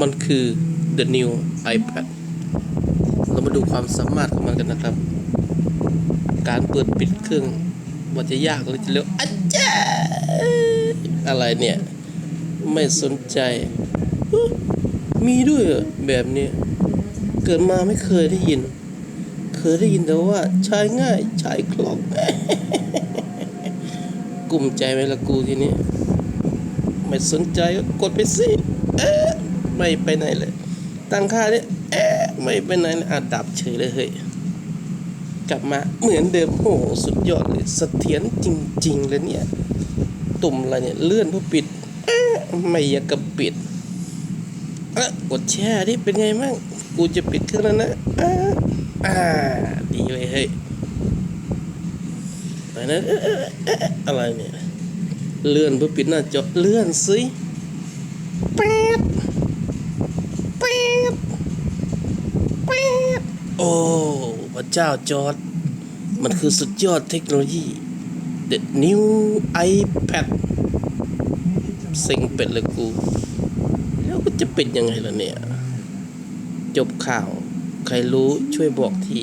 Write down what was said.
มันคือ the new iPad เรามาดูความสามารถของมันกันนะครับ การเปิดปิดเครื่องว่าจะยากหรือจะเร็วอาจาอะไรเนี่ย ไม่สนใจ มีด้วยแบบเนี้ยเกิดมาไม่เคยได้ยิน เคยได้ยินแต่ว่าใช้ง่ายใช้คล่องกลุ่มใจไหมละกูทีนี้ ไม่สนใจก็กดไปสิ เอ๊ะไม่ไปไหนเลย ตั้งค่าเนี่ยเอ๊ะไม่ไปไหนเลยอะดับเฉยเลยเฮ้ยกลับมาเหมือนเดิมโอ้โหสุดยอดเลยเสถียรจริงๆเลยเนี่ย ตุ่มอะไรเนี่ยเลื่อนเพื่อปิดเอ๊ะไม่อยากกับปิดเอะกดแช่ดิเป็นไงมั่งกูจะปิดเครื่องแล้วนะอ่าอ่าดีเลยเฮ้ยอะไรนะเอ๊ะเอ๊ะเอ๊ะอะไรเนี่ยเลื่อนเพื่อปิดหน้าจอเลื่อนสิ ป๊ดแป๊ดแป๊ดโอ้พระเจ้าจอร์ดมันคือสุดยอดเทคโนโลยี The new iPad เซ็งเป็ดเลยกู แล้วก็จะเป็นยังไงล่ะเนี่ย จบข่าว ใครรู้ช่วยบอกที